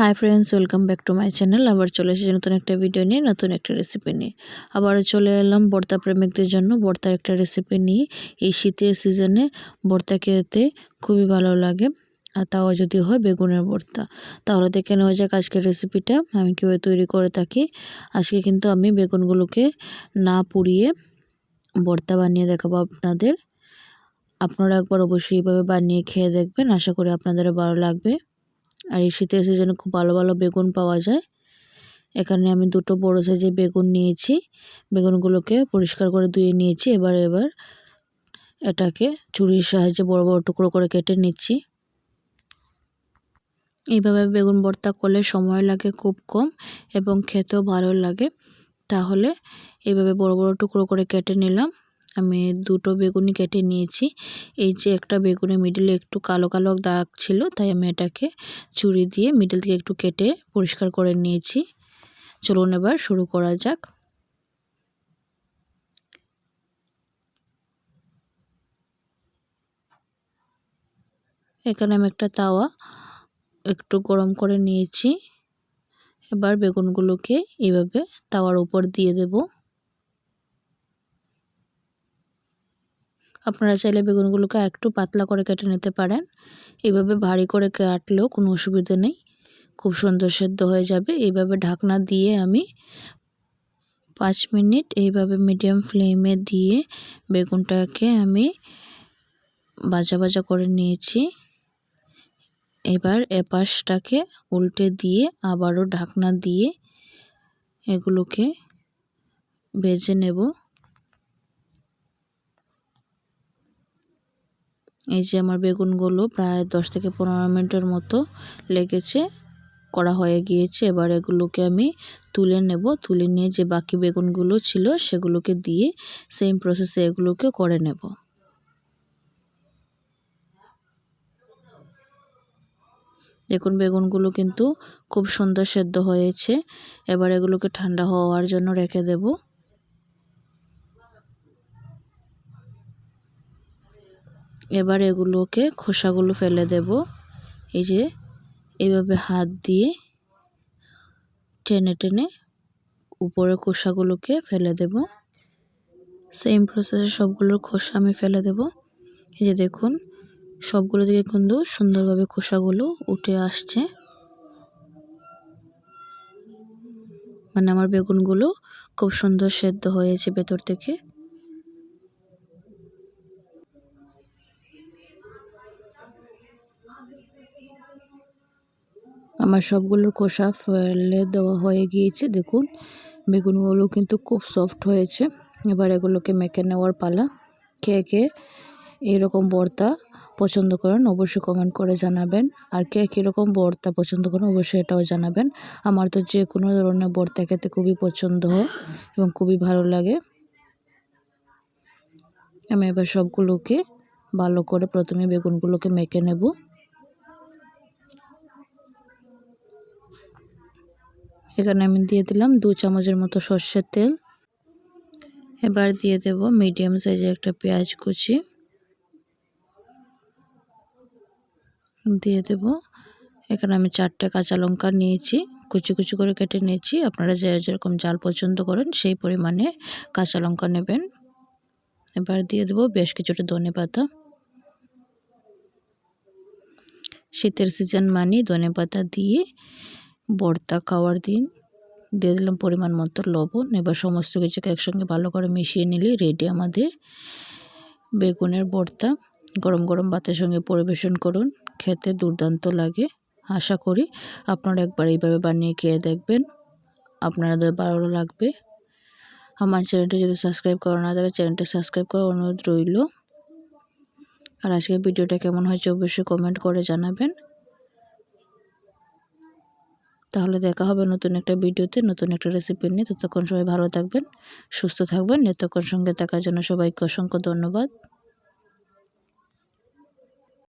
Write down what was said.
Hi friends welcome back to my channel আবার চলে এসেছি নতুন একটা ভিডিও নিয়ে, নতুন একটা রেসিপি নিয়ে। আবারও চলে এলাম বর্তা প্রেমিকদের জন্য। বর্তার একটা রেসিপি নিয়ে এই শীতের সিজনে বর্তা খেতে খুবই ভালো লাগে। আর তাও যদি হয় বেগুনের ভর্তা তাহলে দেখে নেওয়া যাক আজকের রেসিপিটা আমি কীভাবে তৈরি করে থাকি। আজকে কিন্তু আমি বেগুনগুলোকে না পুড়িয়ে ভর্তা বানিয়ে দেখাবো আপনাদের। আপনারা একবার অবশ্যই এইভাবে বানিয়ে খেয়ে দেখবেন। আশা করি আপনাদের ভালো লাগবে। আর এই শীতের সিজনে খুব ভালো ভালো বেগুন পাওয়া যায়। এখানে আমি দুটো বড় সাইজের বেগুন নিয়েছি। বেগুনগুলোকে পরিষ্কার করে ধুয়ে নিয়েছি। এবার এবার এটাকে চুরির সাহায্যে বড় বড় টুকরো করে কেটে নিচ্ছি। এইভাবে বেগুন ভর্তা করলে সময় লাগে খুব কম এবং খেতেও ভালো লাগে। তাহলে এইভাবে বড় বড় টুকরো করে কেটে নিলাম। আমি দুটো বেগুনি কেটে নিয়েছি। এই যে একটা বেগুনের মিডিলে একটু কালো কালো দাগ ছিল, তাই আমি এটাকে চুরি দিয়ে মিডিল থেকে একটু কেটে পরিষ্কার করে নিয়েছি। চলুন এবার শুরু করা যাক। এখানে আমি একটা তাওয়া একটু গরম করে নিয়েছি। এবার বেগুনগুলোকে এইভাবে তাওয়ার উপর দিয়ে দেবো। আপনারা চাইলে বেগুনগুলোকে একটু পাতলা করে কেটে নিতে পারেন। এভাবে ভারী করে কাটলেও কোনো অসুবিধা নেই। খুব সুন্দর সেদ্ধ হয়ে যাবে। এইভাবে ঢাকনা দিয়ে আমি পাঁচ মিনিট এইভাবে মিডিয়াম ফ্লেমে দিয়ে বেগুনটাকে আমি বাজা বাজা করে নিয়েছি। এবার এপাশটাকে উল্টে দিয়ে আবারও ঢাকনা দিয়ে এগুলোকে ভেজে নেব। এই যে আমার বেগুনগুলো প্রায় দশ থেকে পনেরো মিনিটের মতো লেগেছে, করা হয়ে গিয়েছে। এবার এগুলোকে আমি তুলে নেব। তুলে নিয়ে যে বাকি বেগুনগুলো ছিল সেগুলোকে দিয়ে সেম প্রসেসে এগুলোকে করে নেব। দেখুন, বেগুনগুলো কিন্তু খুব সুন্দর সেদ্ধ হয়েছে। এবার এগুলোকে ঠান্ডা হওয়ার জন্য রেখে দেবো। এবার এগুলোকে খোসাগুলো ফেলে দেব। এই যে এইভাবে হাত দিয়ে টেনে টেনে উপরে খোসাগুলোকে ফেলে দেব। সেম প্রসেসে সবগুলোর খোসা আমি ফেলে দেব। এই যে দেখুন, সবগুলো দিকে কিন্তু সুন্দরভাবে খোসাগুলো উঠে আসছে। মানে আমার বেগুনগুলো খুব সুন্দর সেদ্ধ হয়েছে ভেতর থেকে। আমার সবগুলো খোসা ফেলে দেওয়া হয়ে গিয়েছে, দেখুন। বেগুনগুলো কিন্তু খুব সফট হয়েছে। এবার এগুলোকে মেখে নেওয়ার পালা। কে কে এইরকম বর্তা পছন্দ করেন অবশ্যই কমেন্ট করে জানাবেন। আর কে কীরকম বর্তা পছন্দ করেন অবশ্যই এটাও জানাবেন। আমার তো যে কোনো ধরনের বর্তা খেতে খুবই পছন্দ হয় এবং খুবই ভালো লাগে। আমি এবার সবগুলোকে ভালো করে প্রথমে বেগুনগুলোকে মেখে নেব। এখানে আমি দিয়ে দিলাম দু চামচের মতো সর্ষের তেল। এবার দিয়ে দেব মিডিয়াম সাইজের একটা পেঁয়াজ কুচি। দিয়ে দেব, এখানে আমি চারটে কাঁচা লঙ্কা নিয়েছি, কুচি কুচি করে কেটে নিয়েছি। আপনারা যে যেরকম জাল পছন্দ করেন সেই পরিমাণে কাঁচা লঙ্কা নেবেন। এবার দিয়ে দেবো বেশ কিছুটা ধনে পাতা। শীতের সিজন মানি ধনে পাতা দিয়ে ভর্তা খাওয়ার দিন। দিয়ে দিলাম পরিমাণ মতো লবণ। এবার সমস্ত কিছুকে একসঙ্গে ভালো করে মিশিয়ে নিলে রেডি আমাদের বেগুনের ভর্তা গরম গরম ভাতের সঙ্গে পরিবেশন করুন। খেতে দুর্দান্ত লাগে। আশা করি আপনারা একবার এইভাবে বানিয়ে খেয়ে দেখবেন। আপনাদের ভালো লাগবে। আমার চ্যানেলটি যদি সাবস্ক্রাইব করা না থাকে, চ্যানেলটি সাবস্ক্রাইব করার অনুরোধ রইল। আর আজকের ভিডিওটা কেমন হয়েছে অবশ্যই কমেন্ট করে জানাবেন। তাহলে দেখা হবে নতুন একটা ভিডিওতে, নতুন একটা রেসিপি নিয়ে। ততক্ষণ সবাই ভালো থাকবেন, সুস্থ থাকবেন। এতক্ষণ সঙ্গে থাকার জন্য সবাইকে অসংখ্য ধন্যবাদ।